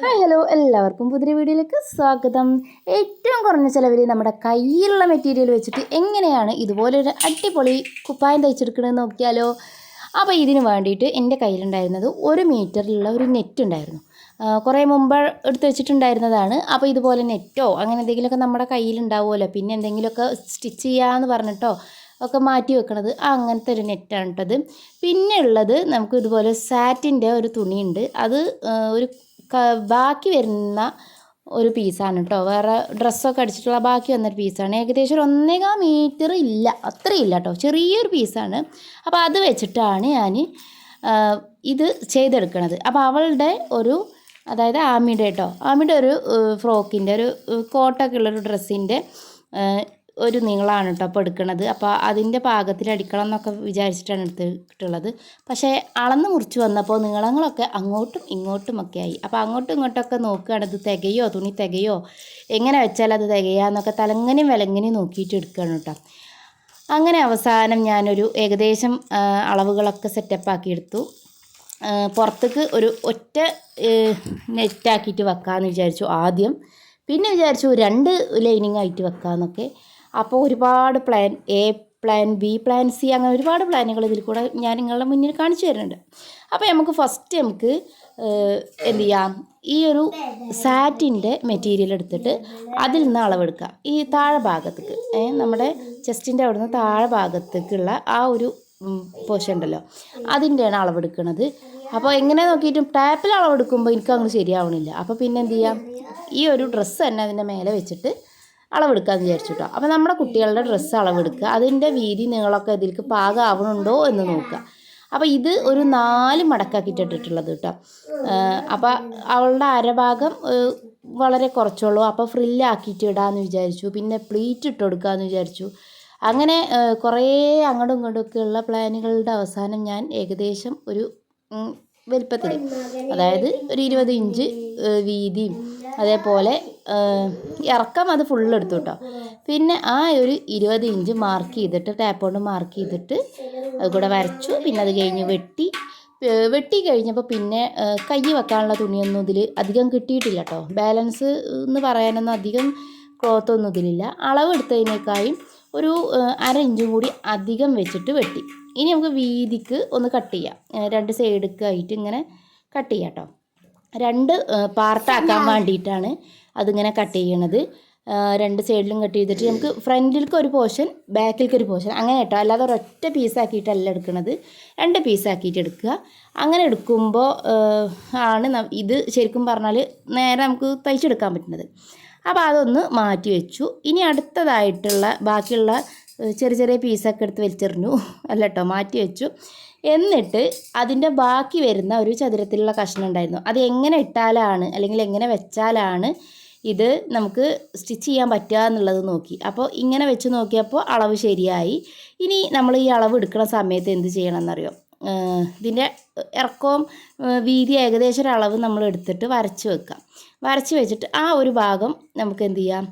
Hi hello എല്ലാവർക്കും പുതിയ വീഡിയോയിലേക്ക് സ്വാഗതം. ഏറ്റവും കുറഞ്ഞ ചിലവിൽ നമ്മുടെ കയ്യിലുള്ള മെറ്റീരിയൽ വെച്ചിട്ട് എങ്ങനെയാണ് ഇതുപോലൊരു അടിപൊളി കുപ്പായം തയ്ച്ചെടുക്കണമെന്ന് നോക്കിയാലോ? അപ്പോൾ ഇതിന് വേണ്ടിയിട്ട് എന്റെ കയ്യിലുണ്ടായിരുന്നത് ഒരു മീറ്ററിലുള്ള ഒരു നെറ്റ് ഉണ്ടായിരുന്നു. കുറേ മുമ്പ് എടുത്ത് വെച്ചിട്ടുണ്ടായിരുന്നതാണ്. അപ്പോൾ ഇതുപോലെ നെറ്റോ അങ്ങനെ എന്തെങ്കിലുമൊക്കെ നമ്മുടെ കയ്യിലുണ്ടാവുമല്ലോ. പിന്നെ എന്തെങ്കിലുമൊക്കെ സ്റ്റിച്ച് ചെയ്യാമെന്ന് പറഞ്ഞിട്ടോ ഒക്കെ മാറ്റി വെക്കണത് അങ്ങനത്തെ ഒരു നെറ്റാണ് കേട്ടത് പിന്നെ ഉള്ളത് നമുക്ക് ഇതുപോലെ സാറ്റിന്റെ ഒരു തുണിയുണ്ട്. അത് ഒരു ബാക്കി വരുന്ന ഒരു പീസാണ് കേട്ടോ വേറെ ഡ്രസ്സൊക്കെ അടിച്ചിട്ടുള്ള ബാക്കി വന്നൊരു പീസാണ്. ഏകദേശം ഒരു ഒന്നേകാൽ മീറ്റർ ഇല്ല. അത്രയില്ല കേട്ടോ ചെറിയൊരു പീസാണ്. അപ്പോൾ അത് വെച്ചിട്ടാണ് ഞാൻ ഇത് ചെയ്തെടുക്കണത്. അപ്പോൾ അവളുടെ ഒരു അതായത് ആമിയുടെ കേട്ടോ ആമിയുടെ ഒരു ഫ്രോക്കിന്റെ ഒരു കോട്ടൊക്കെ ഉള്ളൊരു ഡ്രസ്സിന്റെ ഒരു നീളമാണ് കേട്ടോ അപ്പോൾ എടുക്കണത്. അപ്പോൾ അതിന്റെ പാകത്തിൽ അടിക്കണം എന്നൊക്കെ വിചാരിച്ചിട്ടാണ് എടുത്തിട്ടുള്ളത്. പക്ഷേ അളന്ന് മുറിച്ച് വന്നപ്പോൾ നീളങ്ങളൊക്കെ അങ്ങോട്ടും ഇങ്ങോട്ടും ഒക്കെ ആയി. അപ്പോൾ അങ്ങോട്ടും ഇങ്ങോട്ടൊക്കെ നോക്കുകയാണ് ഇത് തികയോ? തുണി തികയോ? എങ്ങനെ വെച്ചാൽ അത് തികയാന്നൊക്കെ തലങ്ങനെയും വിലങ്ങനെയും നോക്കിയിട്ട് എടുക്കുകയാണ് കേട്ടോ അങ്ങനെ അവസാനം ഞാനൊരു ഏകദേശം അളവുകളൊക്കെ സെറ്റപ്പ് ആക്കി എടുത്തു. പുറത്തേക്ക് ഒരു ഒറ്റ നെറ്റാക്കിയിട്ട് വെക്കാമെന്ന് വിചാരിച്ചു ആദ്യം. പിന്നെ വിചാരിച്ചു രണ്ട് ലൈനിങ് ആയിട്ട് വെക്കാമെന്നൊക്കെ അപ്പോൾ ഒരുപാട് plan A plan B plan C അങ്ങനെ ഒരുപാട് പ്ലാനുകൾ ഇതിൽ കൂടെ ഞാൻ നിങ്ങളുടെ മുന്നിൽ കാണിച്ചു തരുന്നുണ്ട്. അപ്പോൾ നമുക്ക് ഫസ്റ്റ് നമുക്ക് എന്ത് ചെയ്യാം? ഈ ഒരു സാറ്റിന്റെ മെറ്റീരിയൽ എടുത്തിട്ട് അതിൽ നിന്ന് അളവെടുക്കുക ഈ താഴെ ഭാഗത്തേക്ക് നമ്മുടെ ചെസ്റ്റിന്റെ അവിടെ നിന്ന് താഴെ ഭാഗത്തേക്കുള്ള ആ ഒരു പോഷൻ ഉണ്ടല്ലോ. അതിന്റെയാണ് അളവെടുക്കുന്നത് അപ്പോൾ എങ്ങനെ നോക്കിയിട്ടും ടാപ്പിൽ അളവെടുക്കുമ്പോൾ എനിക്ക് അങ്ങ് ശരിയാവണില്ല. അപ്പോൾ പിന്നെ എന്ത് ചെയ്യാം? ഈ ഒരു ഡ്രസ്സ് തന്നെ അതിന്റെ മേലെ വെച്ചിട്ട് അളവെടുക്കാമെന്ന് വിചാരിച്ചു കേട്ടോ അപ്പോൾ നമ്മുടെ കുട്ടികളുടെ ഡ്രസ്സ് അളവെടുക്കുക. അതിന്റെ വീതി നിങ്ങളൊക്കെ ഇതിലേക്ക് പാകമാവണുണ്ടോ എന്ന് നോക്കുക. അപ്പോൾ ഇത് ഒരു നാല് മടക്കാക്കിയിട്ട് ഇട്ടിട്ടുള്ളത് കേട്ടോ. അപ്പോൾ അവളുടെ അരഭാഗം വളരെ കുറച്ചുള്ളൂ. അപ്പോൾ ഫ്രില്ലാക്കിയിട്ട് ഇടാമെന്ന് വിചാരിച്ചു. പിന്നെ പ്ലീറ്റ് ഇട്ട് കൊടുക്കാമെന്ന് വിചാരിച്ചു. അങ്ങനെ കുറേ അങ്ങോട്ടും ഒക്കെയുള്ള പ്ലാനുകളുടെ അവസാനം ഞാൻ ഏകദേശം ഒരു വലിപ്പത്തിൽ അതായത് ഒരു ഇരുപത് ഇഞ്ച് വീതിയും അതേപോലെ ഇറക്കം അത് ഫുള്ള് എടുത്തു കേട്ടോ പിന്നെ ആ ഒരു ഇരുപത് ഇഞ്ച് മാർക്ക് ചെയ്തിട്ട് ടാപ്പ് കൊണ്ട് മാർക്ക് ചെയ്തിട്ട് അത് കൂടെ വരച്ചു. പിന്നെ അത് കഴിഞ്ഞ് വെട്ടി വെട്ടി കഴിഞ്ഞപ്പോൾ പിന്നെ കൈ വെക്കാനുള്ള തുണിയൊന്നും ഇതിൽ അധികം കിട്ടിയിട്ടില്ല കേട്ടോ ബാലൻസ് എന്ന് പറയാനൊന്നും അധികം ക്ലോത്ത് ഒന്നും ഇതിലില്ല. അളവ് എടുത്തതിനേക്കാളും ഒരു അര ഇഞ്ചും കൂടി അധികം വെച്ചിട്ട് വെട്ടി. ഇനി നമുക്ക് വീതിക്ക് ഒന്ന് കട്ട് ചെയ്യാം. രണ്ട് സൈഡൊക്കെ ആയിട്ട് ഇങ്ങനെ കട്ട് ചെയ്യാം കേട്ടോ രണ്ട് പാർട്ടാക്കാൻ വേണ്ടിയിട്ടാണ് അതിങ്ങനെ കട്ട് ചെയ്യണത്. രണ്ട് സൈഡിലും കട്ട് ചെയ്തിട്ട് നമുക്ക് ഫ്രണ്ടിലേക്ക് ഒരു പോർഷൻ ബാക്കിലേക്ക് ഒരു പോർഷൻ അങ്ങനെ കേട്ടോ. അല്ലാതെ ഒരൊറ്റ പീസാക്കിയിട്ടല്ല എടുക്കുന്നത് രണ്ട് പീസാക്കിയിട്ട് എടുക്കുക. അങ്ങനെ എടുക്കുമ്പോൾ ആണ് ഇത് ശരിക്കും പറഞ്ഞാൽ നേരെ നമുക്ക് തയ്ച്ചെടുക്കാൻ പറ്റുന്നത്. അപ്പോൾ അതൊന്ന് മാറ്റി വെച്ചു. ഇനി അടുത്തതായിട്ടുള്ള ബാക്കിയുള്ള ചെറിയ ചെറിയ പീസൊക്കെ എടുത്ത് വലിച്ചെറിഞ്ഞു. അല്ല കേട്ടോ മാറ്റി വെച്ചു. എന്നിട്ട് അതിന്റെ ബാക്കി വരുന്ന ഒരു ചതുരത്തിലുള്ള കഷ്ണം ഉണ്ടായിരുന്നു. അത് എങ്ങനെ ഇട്ടാലാണ് അല്ലെങ്കിൽ എങ്ങനെ വെച്ചാലാണ് ഇത് നമുക്ക് സ്റ്റിച്ച് ചെയ്യാൻ പറ്റുക എന്നുള്ളത് നോക്കി. അപ്പോൾ ഇങ്ങനെ വെച്ച് നോക്കിയപ്പോൾ അളവ് ശരിയായി. ഇനി നമ്മൾ ഈ അളവ് എടുക്കുന്ന സമയത്ത് എന്ത് ചെയ്യണം എന്നറിയോ ഇതിന്റെ ഇറക്കവും വീതി ഏകദേശം ഒരു അളവ് നമ്മൾ എടുത്തിട്ട് വരച്ച് വെക്കാം. വരച്ച് വെച്ചിട്ട് ആ ഒരു ഭാഗം നമുക്ക് എന്ത് ചെയ്യാം?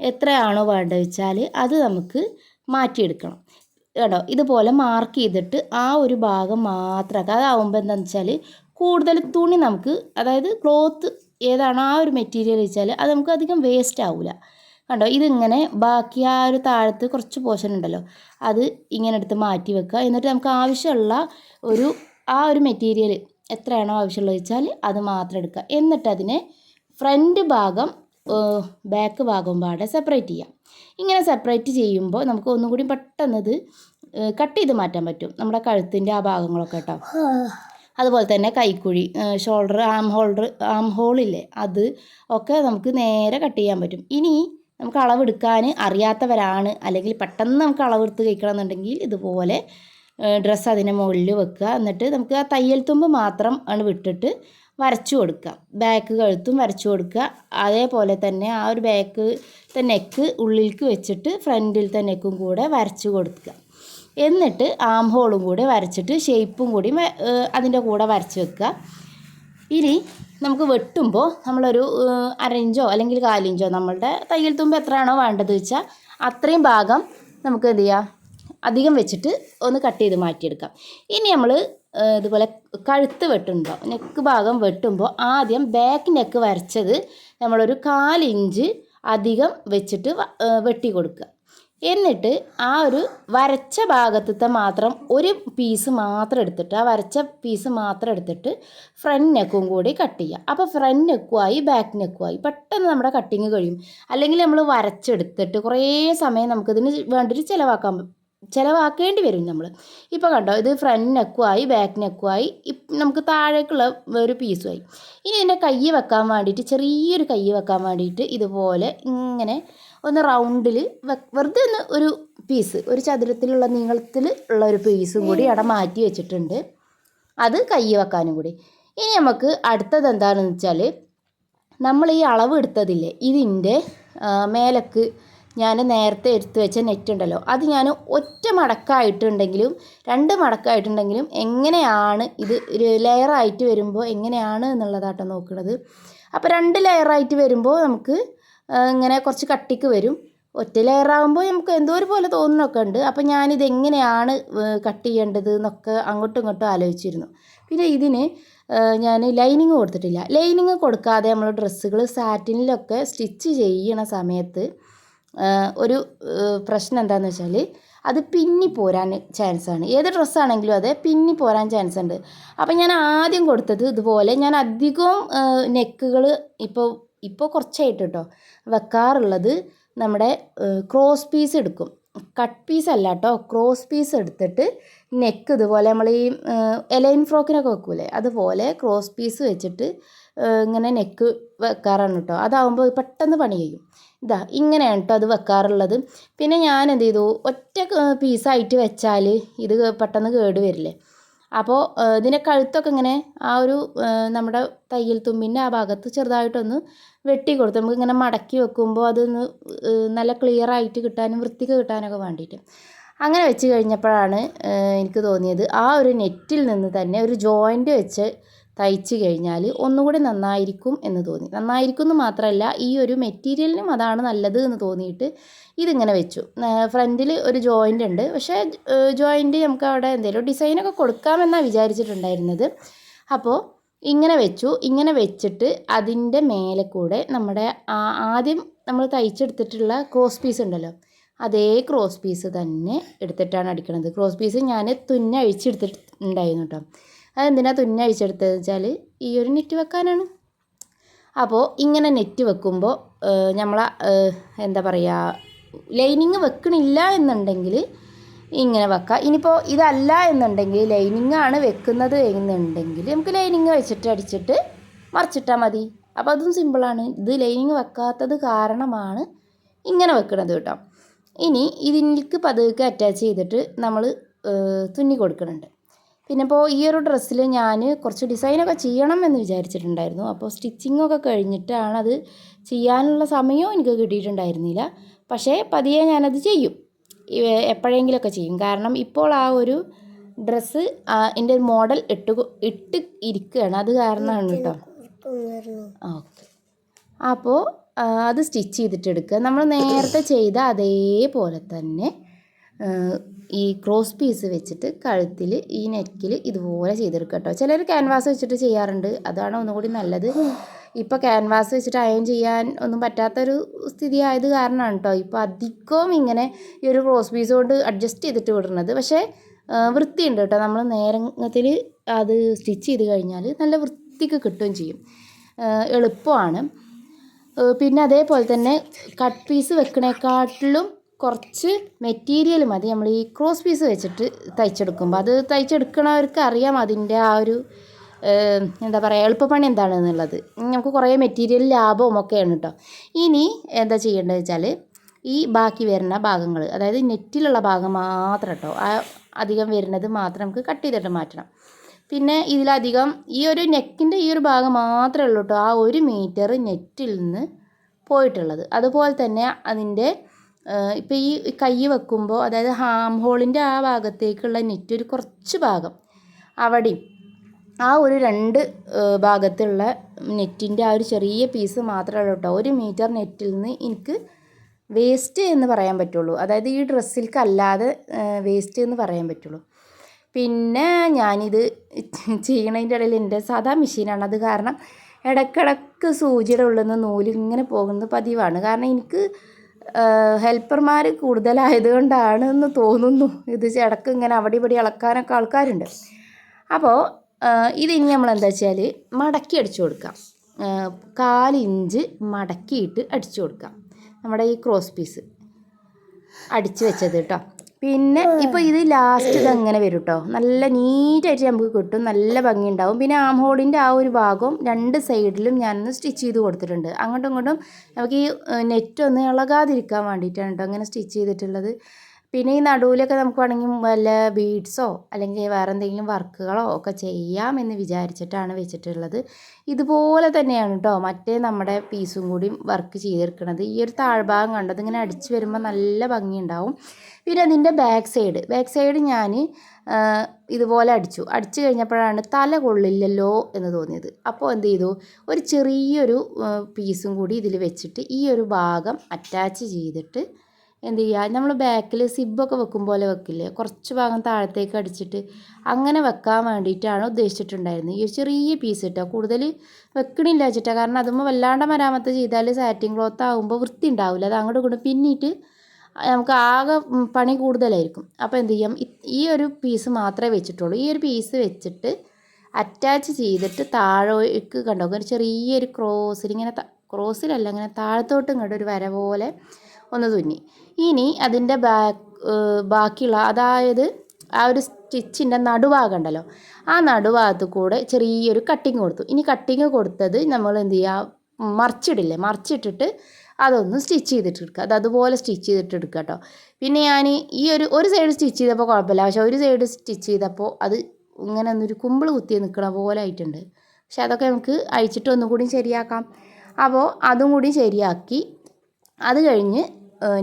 എത്രയാണോ വേണ്ടത് വെച്ചാൽ അത് നമുക്ക് മാറ്റിയെടുക്കണം. കേട്ടോ ഇതുപോലെ മാർക്ക് ചെയ്തിട്ട് ആ ഒരു ഭാഗം മാത്രമാക്കുക അതാവുമ്പോൾ എന്താണെന്ന് വെച്ചാൽ കൂടുതൽ തുണി നമുക്ക് അതായത് ക്ലോത്ത് ഏതാണോ ആ ഒരു മെറ്റീരിയൽ വെച്ചാൽ അത് നമുക്ക് അധികം വേസ്റ്റ് ആവില്ല കണ്ടോ? ഇതിങ്ങനെ ബാക്കി ആ ഒരു താഴത്ത് കുറച്ച് പോഷൻ ഉണ്ടല്ലോ. അത് ഇങ്ങനെ എടുത്ത് മാറ്റി വെക്കുക. എന്നിട്ട് നമുക്ക് ആവശ്യമുള്ള ഒരു ആ ഒരു മെറ്റീരിയൽ എത്രയാണോ ആവശ്യമുള്ളത് വെച്ചാൽ അത് മാത്രം എടുക്കുക. എന്നിട്ട് അതിനെ ഫ്രണ്ട് ഭാഗം ബാക്ക് ഭാഗം പാടെ സെപ്പറേറ്റ് ചെയ്യാം. ഇങ്ങനെ സെപ്പറേറ്റ് ചെയ്യുമ്പോൾ നമുക്ക് ഒന്നും കൂടി പെട്ടെന്ന് ഇത് കട്ട് ചെയ്ത് മാറ്റാൻ പറ്റും. നമ്മുടെ കഴുത്തിന്റെ ആ ഭാഗങ്ങളൊക്കെ കേട്ടോ അതുപോലെ തന്നെ കൈക്കുഴി ഷോൾഡർ ആം ഹോൾഡർ ആം ഹോളില്ലേ അത് ഒക്കെ നമുക്ക് നേരെ കട്ട് ചെയ്യാൻ പറ്റും. ഇനി നമുക്ക് അളവെടുക്കാൻ അറിയാത്തവരാണ് അല്ലെങ്കിൽ പെട്ടെന്ന് നമുക്ക് അളവെടുത്ത് കഴിക്കണം എന്നുണ്ടെങ്കിൽ ഇതുപോലെ ഡ്രസ്സ് അതിന്റെ മുകളിൽ വെക്കുക. എന്നിട്ട് നമുക്ക് ആ തയ്യൽ തുമ്പ് മാത്രം ആണ് വിട്ടിട്ട് വരച്ചു കൊടുക്കുക. ബാക്ക് കഴുത്തും വരച്ചു കൊടുക്കുക. അതേപോലെ തന്നെ ആ ഒരു ബാക്ക് നെക്ക് ഉള്ളിലേക്ക് വെച്ചിട്ട് ഫ്രണ്ടിലത്തെ നെക്കും കൂടെ വരച്ചു കൊടുക്കുക. എന്നിട്ട് ആം ഹോളും കൂടി വരച്ചിട്ട് ഷേപ്പും കൂടി അതിന്റെ കൂടെ വരച്ച് വെക്കുക. ഇനി നമുക്ക് വെട്ടുമ്പോൾ നമ്മളൊരു ഇഞ്ചോ അല്ലെങ്കിൽ കാലിഞ്ചോ നമ്മളുടെ തയ്യൽ തുമ്പ് എത്രയാണോ വേണ്ടത് വെച്ചാൽ അത്രയും ഭാഗം നമുക്ക് എന്ത് ചെയ്യാം? അധികം വെച്ചിട്ട് ഒന്ന് കട്ട് ചെയ്ത് മാറ്റിയെടുക്കാം. ഇനി നമ്മൾ ഇതുപോലെ കഴുത്ത് വെട്ടുമ്പോൾ നെക്ക് ഭാഗം വെട്ടുമ്പോൾ ആദ്യം ബാക്ക് നെക്ക് വരച്ചത് നമ്മളൊരു കാലിഞ്ച് അധികം വെച്ചിട്ട് വെട്ടി കൊടുക്കുക. എന്നിട്ട് ആ ഒരു വരച്ച ഭാഗത്തത്തെ മാത്രം ഒരു പീസ് മാത്രം എടുത്തിട്ട് ആ വരച്ച പീസ് മാത്രം എടുത്തിട്ട് ഫ്രണ്ട് നെക്കും കൂടി കട്ട് ചെയ്യുക അപ്പോൾ ഫ്രണ്ട് നെക്കുമായി ബാക്ക് നെക്കുമായി പെട്ടെന്ന് നമ്മുടെ കട്ടിങ് കഴിയും. അല്ലെങ്കിൽ നമ്മൾ വരച്ചെടുത്തിട്ട് കുറേ സമയം നമുക്കിതിന് വേണ്ടിയിട്ട് ചിലവാക്കാൻ ചിലവാക്കേണ്ടി വരും നമ്മൾ ഇപ്പോൾ കണ്ടോ ഇത് ഫ്രണ്ട് നെക്കുമായി ബാക്ക് നെക്കുമായി നമുക്ക് താഴേക്കുള്ള ഒരു പീസുമായി ഇനി ഇതിന്റെ കൈ വെക്കാൻ വേണ്ടിയിട്ട് ചെറിയൊരു കൈ വെക്കാൻ വേണ്ടിയിട്ട് ഇതുപോലെ ഇങ്ങനെ ഒന്ന് റൗണ്ടിൽ വെറുതെ ഒന്ന് ഒരു പീസ് ഒരു ചതുരത്തിലുള്ള നീളത്തിൽ ഉള്ള ഒരു പീസും കൂടി അവിടെ മാറ്റി വെച്ചിട്ടുണ്ട്. അത് കൈ വെക്കാനും കൂടി. ഇനി നമുക്ക് അടുത്തത് എന്താണെന്ന് വെച്ചാൽ നമ്മൾ ഈ അളവ് എടുത്തതില്ലേ ഇതിന്റെ മേലക്ക് ഞാൻ നേരത്തെ എടുത്ത് വെച്ച നെറ്റ് ഉണ്ടല്ലോ. അത് ഞാൻ ഒറ്റ മടക്കായിട്ടുണ്ടെങ്കിലും രണ്ട് മടക്കായിട്ടുണ്ടെങ്കിലും എങ്ങനെയാണ് ഇത് ലെയറായിട്ട് വരുമ്പോൾ എങ്ങനെയാണ് എന്നുള്ളതാട്ടോ നോക്കുന്നത് അപ്പോൾ രണ്ട് ലെയറായിട്ട് വരുമ്പോൾ നമുക്ക് ഇങ്ങനെ കുറച്ച് കട്ടിക്ക് വരും. ഒറ്റ ലെയറാകുമ്പോൾ നമുക്ക് എന്തോ ഒരു പോലെ തോന്നുന്നൊക്കെ ഉണ്ട്. അപ്പോൾ ഞാനിത് എങ്ങനെയാണ് കട്ട് ചെയ്യേണ്ടത് എന്നൊക്കെ അങ്ങോട്ടും ഇങ്ങോട്ടും ആലോചിച്ചിരുന്നു. പിന്നെ ഇതിന് ഞാൻ ലൈനിങ് കൊടുത്തിട്ടില്ല. ലൈനിങ് കൊടുക്കാതെ നമ്മൾ ഡ്രസ്സുകൾ സാറ്റിനിലൊക്കെ സ്റ്റിച്ച് ചെയ്യണ സമയത്ത് ഒരു പ്രശ്നം എന്താണെന്ന് വെച്ചാൽ അത് പിന്നി പോരാൻ ചാൻസാണ് ഏത് ഡ്രസ്സാണെങ്കിലും അതെ പിന്നി പോരാൻ ചാൻസ് ഉണ്ട്. അപ്പം ഞാൻ ആദ്യം കൊടുത്തത് ഇതുപോലെ ഞാൻ അധികവും നെക്കുകൾ ഇപ്പോൾ ഇപ്പോൾ കുറച്ചായിട്ട് കേട്ടോ വെക്കാറുള്ളത് നമ്മുടെ ക്രോസ് പീസ് എടുക്കും. കട്ട് പീസ് അല്ല കേട്ടോ ക്രോസ് പീസ് എടുത്തിട്ട് നെക്ക് ഇതുപോലെ നമ്മൾ ഈ എലൈൻ ഫ്രോക്കിനൊക്കെ വെക്കൂലേ? അതുപോലെ ക്രോസ് പീസ് വെച്ചിട്ട് ഇങ്ങനെ നെക്ക് വെക്കാറാണ് കേട്ടോ അതാവുമ്പോൾ പെട്ടെന്ന് പണി ചെയ്യും. ഇതാ ഇങ്ങനെയാണ് കേട്ടോ അത് വെക്കാറുള്ളത്. പിന്നെ ഞാൻ എന്ത് ചെയ്തു? ഒറ്റ പീസായിട്ട് വെച്ചാൽ ഇത് പെട്ടെന്ന് കേട് വരില്ലേ? അപ്പോൾ ഇതിന്റെ കഴുത്തൊക്കെ ഇങ്ങനെ ആ ഒരു നമ്മുടെ തയ്യൽ തുമ്പിന്റെ ആ ഭാഗത്ത് ചെറുതായിട്ടൊന്ന് വെട്ടി കൊടുത്ത് നമുക്ക് ഇങ്ങനെ മടക്കി വെക്കുമ്പോൾ അതൊന്ന് നല്ല ക്ലിയർ ആയിട്ട് കിട്ടാനും വൃത്തിക്ക് കിട്ടാനൊക്കെ വേണ്ടിയിട്ട് അങ്ങനെ വെച്ച് കഴിഞ്ഞപ്പോഴാണ് എനിക്ക് തോന്നിയത് ആ ഒരു നെറ്റിൽ നിന്ന് തന്നെ ഒരു ജോയിന്റ് വെച്ച് തയ്ച്ച് കഴിഞ്ഞാൽ ഒന്നുകൂടി നന്നായിരിക്കും എന്ന് തോന്നി. നന്നായിരിക്കും എന്ന് മാത്രമല്ല ഈ ഒരു മെറ്റീരിയലിനും അതാണ് നല്ലത് എന്ന് തോന്നിയിട്ട് ഇതിങ്ങനെ വെച്ചു. ഫ്രണ്ടിൽ ഒരു ജോയിന്റ് ഉണ്ട്. പക്ഷേ ജോയിന്റ് നമുക്ക് അവിടെ എന്തെങ്കിലും ഡിസൈനൊക്കെ കൊടുക്കാമെന്നാണ് വിചാരിച്ചിട്ടുണ്ടായിരുന്നത്. അപ്പോൾ ഇങ്ങനെ വെച്ചു. ഇങ്ങനെ വെച്ചിട്ട് അതിന്റെ മേലെ കൂടെ നമ്മുടെ ആദ്യം നമ്മൾ തയ്ച്ചെടുത്തിട്ടുള്ള ക്രോസ് പീസ് ഉണ്ടല്ലോ അതേ ക്രോസ് പീസ് തന്നെ എടുത്തിട്ടാണ് അടിക്കണത്. ക്രോസ് പീസ് ഞാൻ തുന്നഴിച്ചെടുത്തിട്ടുണ്ടായിരുന്നു കേട്ടോ. അതെന്തിനാ തുന്നഴിച്ചെടുത്തത് വെച്ചാൽ ഈ ഒരു നെറ്റ് വെക്കാനാണ്. അപ്പോൾ ഇങ്ങനെ നെറ്റ് വെക്കുമ്പോൾ നമ്മൾ എന്താ പറയുക ലൈനിങ് വെക്കണില്ല എന്നുണ്ടെങ്കിൽ ഇങ്ങനെ വെക്കാം. ഇനിയിപ്പോൾ ഇതല്ല എന്നുണ്ടെങ്കിൽ ലൈനിങ് ആണ് വെക്കുന്നത് എന്നുണ്ടെങ്കിൽ നമുക്ക് ലൈനിങ് വെച്ചിട്ട് അടിച്ചിട്ട് മറിച്ചിട്ടാൽ മതി. അപ്പോൾ അതും സിമ്പിളാണ്. ഇത് ലൈനിങ് വെക്കാത്തത് കാരണമാണ് ഇങ്ങനെ വെക്കുന്നത് കേട്ടോ. ഇനി ഇതിലേക്ക് പതുക്കെ അറ്റാച്ച് ചെയ്തിട്ട് നമ്മൾ തുന്നി കൊടുക്കുന്നുണ്ട് പിന്നെ ഇപ്പോൾ ഈ ഒരു ഡ്രസ്സിൽ ഞാൻ കുറച്ച് ഡിസൈനൊക്കെ ചെയ്യണം എന്ന് വിചാരിച്ചിട്ടുണ്ടായിരുന്നു. അപ്പോൾ സ്റ്റിച്ചിങ്ങൊക്കെ കഴിഞ്ഞിട്ടാണ് അത് ചെയ്യാനുള്ള സമയവും എനിക്ക് കിട്ടിയിട്ടുണ്ടായിരുന്നില്ല. പക്ഷേ പതിയെ ഞാനത് ചെയ്യും. എപ്പോഴെങ്കിലുമൊക്കെ ചെയ്യും. കാരണം ഇപ്പോൾ ആ ഒരു ഡ്രസ്സ് എന്റെ ഒരു മോഡൽ ഇട്ട് ഇട്ട് ഇരിക്കുകയാണ്. അത് കാരണമാണ് കേട്ടോ. ഓക്കെ. അപ്പോൾ അത് സ്റ്റിച്ച് ചെയ്തിട്ടെടുക്കുക നമ്മൾ നേരത്തെ ചെയ്ത അതേപോലെ തന്നെ ഈ ക്രോസ് പീസ് വെച്ചിട്ട് കഴുത്തിൽ ഈ നെക്കിൽ ഇതുപോലെ ചെയ്തെടുക്കുക കേട്ടോ. ചിലർ ക്യാൻവാസ് വെച്ചിട്ട് ചെയ്യാറുണ്ട്. അതാണ് ഒന്നുകൂടി നല്ലത്. ഇപ്പോൾ ക്യാൻവാസ് വെച്ചിട്ട് അയൺ ചെയ്യാൻ ഒന്നും പറ്റാത്തൊരു സ്ഥിതി ആയത് കാരണമാണ് കേട്ടോ. ഇപ്പോൾ അധികവും ഇങ്ങനെ ഈ ഒരു ക്രോസ് പീസ് കൊണ്ട് അഡ്ജസ്റ്റ് ചെയ്തിട്ട് വിടുന്നത്. പക്ഷേ വൃത്തിയുണ്ട് കേട്ടോ. നമ്മൾ നേരത്തിൽ അത് സ്റ്റിച്ച് ചെയ്ത് കഴിഞ്ഞാൽ നല്ല വൃത്തിക്ക് കിട്ടുകയും ചെയ്യും. എളുപ്പമാണ്. പിന്നെ അതേപോലെ തന്നെ കട്ട് പീസ് വെക്കണേക്കാട്ടിലും കുറച്ച് മെറ്റീരിയൽ മതി. നമ്മൾ ഈ ക്രോസ് പീസ് വെച്ചിട്ട് തയ്ച്ചെടുക്കുമ്പോൾ അത് തയ്ച്ചെടുക്കണവർക്ക് അറിയാം അതിന്റെ ആ ഒരു എന്താ പറയുക എളുപ്പപ്പണി എന്താണെന്നുള്ളത്. നമുക്ക് കുറേ മെറ്റീരിയൽ ലാഭവും ഒക്കെയാണ് കേട്ടോ ഇനി എന്താ ചെയ്യേണ്ടത് വെച്ചാൽ ഈ ബാക്കി വരുന്ന ഭാഗങ്ങൾ അതായത് നെറ്റിലുള്ള ഭാഗം മാത്രം കേട്ടോ ആ അധികം വരുന്നത് മാത്രം നമുക്ക് കട്ട് ചെയ്തിട്ട് മാറ്റണം. പിന്നെ ഇതിലധികം ഈ ഒരു നെക്കിന്റെ ഈ ഒരു ഭാഗം മാത്രമേ ഉള്ളൂ കേട്ടോ ആ ഒരു മീറ്റർ നെറ്റിൽ നിന്ന് പോയിട്ടുള്ളത്. അതുപോലെ തന്നെ അതിന്റെ ഇപ്പോൾ ഈ കൈ വെക്കുമ്പോൾ അതായത് ഹാം ഹോളിന്റെ ആ ഭാഗത്തേക്കുള്ള നെറ്റ് ഒരു കുറച്ച് ഭാഗം അവിടെയും ആ ഒരു രണ്ട് ഭാഗത്തുള്ള നെറ്റിന്റെ ആ ഒരു ചെറിയ പീസ് മാത്രമേ കേട്ടോ. ഒരു മീറ്റർ നെറ്റിൽ നിന്ന് എനിക്ക് വേസ്റ്റ് എന്ന് പറയാൻ പറ്റുള്ളൂ. അതായത് ഈ ഡ്രസ്സിൽക്കല്ലാതെ വേസ്റ്റ് എന്ന് പറയാൻ പറ്റുള്ളൂ. പിന്നെ ഞാനിത് ചെയ്യണതിന്റെ ഇടയിൽ എന്റെ സാധാ മെഷീനാണ്. അത് കാരണം ഇടക്കിടക്ക് സൂചിയുടെ ഉള്ളിൽ നിന്ന് നൂൽ ഇങ്ങനെ പോകുന്നത് പതിവാണ്. കാരണം എനിക്ക് ഹെൽപ്പർമാർ കൂടുതലായതുകൊണ്ടാണ് എന്ന് തോന്നുന്നു. ഇത് ചടക്ക് ഇങ്ങനെ അവിടെ ഇവിടെ ഇളക്കാനൊക്കെ ആൾക്കാരുണ്ട്. അപ്പോൾ ഇതിനി നമ്മൾ എന്താ വെച്ചാൽ മടക്കി അടിച്ചു കൊടുക്കാം. കാലിഞ്ച് മടക്കിയിട്ട് അടിച്ചു കൊടുക്കാം. നമ്മുടെ ഈ ക്രോസ് പീസ് അടിച്ചു വെച്ചത് കേട്ടോ. പിന്നെ ഇപ്പോൾ ഇത് ലാസ്റ്റ് ഇത് അങ്ങനെ വരും കേട്ടോ നല്ല നീറ്റായിട്ട് നമുക്ക് കിട്ടും. നല്ല ഭംഗിയുണ്ടാവും. പിന്നെ ആം ഹോളിന്റെ ആ ഒരു ഭാഗം രണ്ട് സൈഡിലും ഞാൻ ഒന്ന് സ്റ്റിച്ച് ചെയ്ത് കൊടുത്തിട്ടുണ്ട്. അങ്ങോട്ടും ഇങ്ങോട്ടും നമുക്ക് ഈ നെറ്റ് ഒന്ന് ഇളകാതിരിക്കാൻ വേണ്ടിയിട്ടാണ് കേട്ടോ അങ്ങനെ സ്റ്റിച്ച് ചെയ്തിട്ടുള്ളത്. പിന്നെ ഈ നടുവിലൊക്കെ നമുക്ക് വേണമെങ്കിൽ വല്ല ബീഡ്സോ അല്ലെങ്കിൽ വേറെ എന്തെങ്കിലും വർക്കുകളോ ഒക്കെ ചെയ്യാമെന്ന് വിചാരിച്ചിട്ടാണ് വെച്ചിട്ടുള്ളത്. ഇതുപോലെ തന്നെയാണ് കേട്ടോ മറ്റേ നമ്മുടെ പീസും കൂടി വർക്ക് ചെയ്തെടുക്കുന്നത് ഈ ഒരു താഴ്ഭാഗം കണ്ടത് ഇങ്ങനെ അടിച്ചു വരുമ്പോൾ നല്ല ഭംഗിയുണ്ടാവും. പിന്നെ അതിന്റെ ബാക്ക് സൈഡ്. ബാക്ക് സൈഡ് ഞാൻ ഇതുപോലെ അടിച്ചു. അടിച്ചു കഴിഞ്ഞപ്പോഴാണ് തല കൊള്ളില്ലല്ലോ എന്ന് തോന്നിയത്. അപ്പോൾ എന്ത് ചെയ്തു? ഒരു ചെറിയൊരു പീസും കൂടി ഇതിൽ വെച്ചിട്ട് ഈ ഒരു ഭാഗം അറ്റാച്ച് ചെയ്തിട്ട് എന്ത് ചെയ്യുക? നമ്മൾ ബാക്കിൽ സിബൊക്കെ വെക്കും പോലെ വെക്കില്ലേ? കുറച്ച് ഭാഗം താഴത്തേക്ക് അടിച്ചിട്ട് അങ്ങനെ വെക്കാൻ വേണ്ടിയിട്ടാണ് ഉദ്ദേശിച്ചിട്ടുണ്ടായിരുന്നത്. ഈ ചെറിയ പീസ് ഇട്ടോ? കൂടുതൽ വെക്കണില്ല വെച്ചിട്ടാ. കാരണം അതുമ്പോൾ വല്ലാണ്ട് മരാമത്ത് ചെയ്താൽ സാറ്റിൻ ക്ലോത്ത് ആകുമ്പോൾ വൃത്തി ഉണ്ടാവില്ല അത് അങ്ങോട്ട് കൊണ്ട് പിന്നിട്ട് നമുക്ക് ആകെ പണി കൂടുതലായിരിക്കും. അപ്പോൾ എന്ത് ചെയ്യാം? ഈ ഒരു പീസ് മാത്രമേ വെച്ചിട്ടുള്ളൂ. ഈ ഒരു പീസ് വെച്ചിട്ട് അറ്റാച്ച് ചെയ്തിട്ട് താഴേക്ക് കണ്ടോ? ഒരു ചെറിയൊരു ക്രോസിൽ ഇങ്ങനെ ക്രോസിലല്ല ഇങ്ങനെ താഴത്തോട്ട് ഇങ്ങോട്ട് ഒരു വര പോലെ ഒന്ന് തുന്നി. ഇനി അതിന്റെ ബാക്ക് ബാക്കിയുള്ള അതായത് ആ ഒരു സ്റ്റിച്ചിന്റെ നടുഭാഗം ഉണ്ടല്ലോ ആ നടുഭാഗത്ത് കൂടെ ചെറിയൊരു കട്ടിങ് കൊടുത്തു. ഇനി കട്ടിങ് കൊടുത്തത് നമ്മൾ എന്ത് ചെയ്യുക? മറിച്ചിടില്ലേ? മറിച്ചിട്ടിട്ട് അതൊന്ന് സ്റ്റിച്ച് ചെയ്തിട്ട് എടുക്കുക അത് അതുപോലെ സ്റ്റിച്ച് ചെയ്തിട്ട് എടുക്കുക കേട്ടോ. പിന്നെ ഞാൻ ഈ ഒരു ഒരു സൈഡ് സ്റ്റിച്ച് ചെയ്തപ്പോൾ കുഴപ്പമില്ല. പക്ഷേ ഒരു സൈഡ് സ്റ്റിച്ച് ചെയ്തപ്പോൾ അത് ഇങ്ങനെ ഒന്നൊരു കുമ്പിൾ കുത്തി നിൽക്കണ പോലെ ആയിട്ടുണ്ട്. പക്ഷെ അതൊക്കെ നമുക്ക് അഴിച്ചിട്ട് ഒന്നുകൂടി ശരിയാക്കാം. അപ്പോൾ അതും കൂടി ശരിയാക്കി. അത് കഴിഞ്ഞ്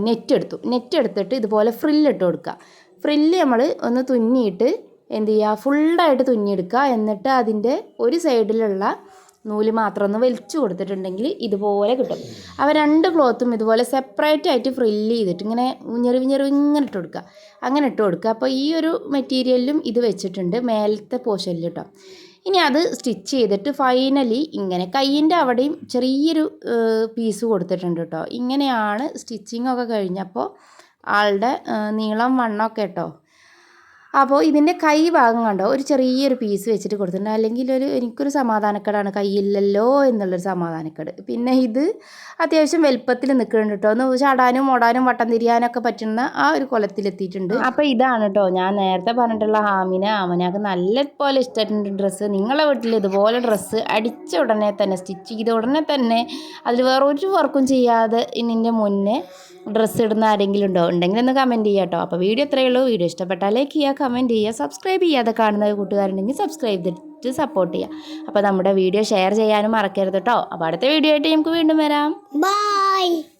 നെറ്റ് എടുത്തു നെറ്റ് എടുത്തിട്ട് ഇതുപോലെ ഫ്രില്ലിട്ട് കൊടുക്കുക. ഫ്രില്ല് നമ്മൾ ഒന്ന് തുന്നിയിട്ട് എന്ത് ചെയ്യുക? ഫുള്ളായിട്ട് തുന്നിയെടുക്കുക. എന്നിട്ട് അതിന്റെ ഒരു സൈഡിലുള്ള നൂൽ മാത്രം ഒന്ന് വലിച്ചു കൊടുത്തിട്ടുണ്ടെങ്കിൽ ഇതുപോലെ കിട്ടും. അവ രണ്ട് ക്ലോത്തും ഇതുപോലെ സെപ്പറേറ്റ് ആയിട്ട് ഫ്രില്ല് ചെയ്തിട്ട് ഇങ്ങനെ ഞെറിവ് ഞെറിവ് ഇങ്ങനെ ഇട്ട് കൊടുക്കുക. അങ്ങനെ ഇട്ട് കൊടുക്കുക. അപ്പോൾ ഈ ഒരു മെറ്റീരിയലിലും ഇത് വെച്ചിട്ടുണ്ട് മേലത്തെ പോഷനിൽ കേട്ടോ. ഇനി അത് സ്റ്റിച്ച് ചെയ്തിട്ട് ഫൈനലി ഇങ്ങനെ കയ്യിന്റെ അവിടെയും ചെറിയൊരു പീസ് കൊടുത്തിട്ടുണ്ട് കേട്ടോ ഇങ്ങനെയാണ് സ്റ്റിച്ചിങ് ഒക്കെ കഴിഞ്ഞപ്പോൾ ആളുടെ നീളം വണ്ണമൊക്കെ കേട്ടോ അപ്പോൾ ഇതിന്റെ കൈ ഭാഗം കണ്ടോ? ഒരു ചെറിയൊരു പീസ് വെച്ചിട്ട് കൊടുത്തിട്ടുണ്ട്. അല്ലെങ്കിൽ ഒരു എനിക്കൊരു സമാധാനക്കേടാണ്. കൈയില്ലല്ലോ എന്നുള്ളൊരു സമാധാനക്കേട്. പിന്നെ ഇത് അത്യാവശ്യം വലുപ്പത്തിൽ നിൽക്കുന്നുണ്ട് കേട്ടോ ഒന്ന് ചാടാനും ഓടാനും വട്ടം തിരിയാനൊക്കെ പറ്റുന്ന ആ ഒരു കുലത്തിലെത്തിയിട്ടുണ്ട്. അപ്പോൾ ഇതാണ് കേട്ടോ ഞാൻ നേരത്തെ പറഞ്ഞിട്ടുള്ള ഹാമിന ആമനാക്ക് നല്ല പോലെ ഇഷ്ടമായിട്ടുണ്ട് ഡ്രസ്സ്. നിങ്ങളെ വീട്ടിൽ ഇതുപോലെ ഡ്രസ്സ് അടിച്ച ഉടനെ തന്നെ സ്റ്റിച്ച് ചെയ്ത ഉടനെ തന്നെ അതിൽ വേറെ ഒരു വർക്കും ചെയ്യാതെ ഇതിന്റെ മുന്നേ ഡ്രസ്സ് ഇടുന്ന ആരെങ്കിലും ഉണ്ടോ? ഉണ്ടെങ്കിൽ ഒന്ന് കമന്റ് ചെയ്യുക കേട്ടോ. അപ്പോൾ വീഡിയോ ഇത്രയേ ഉള്ളൂ. വീഡിയോ ഇഷ്ടപ്പെട്ടാൽ ലൈക്ക് ചെയ്യുക കമന്റ് ചെയ്യുക സബ്സ്ക്രൈബ് ചെയ്യാതെ കാണുന്ന കൂട്ടുകാരുണ്ടെങ്കിൽ സബ്സ്ക്രൈബ് ചെയ്തിട്ട് സപ്പോർട്ട് ചെയ്യുക. അപ്പോൾ നമ്മുടെ വീഡിയോ ഷെയർ ചെയ്യാനും മറക്കരുത് കേട്ടോ. അപ്പോൾ അടുത്ത വീഡിയോ ആയിട്ട് നമുക്ക് വീണ്ടും വരാം. Bye.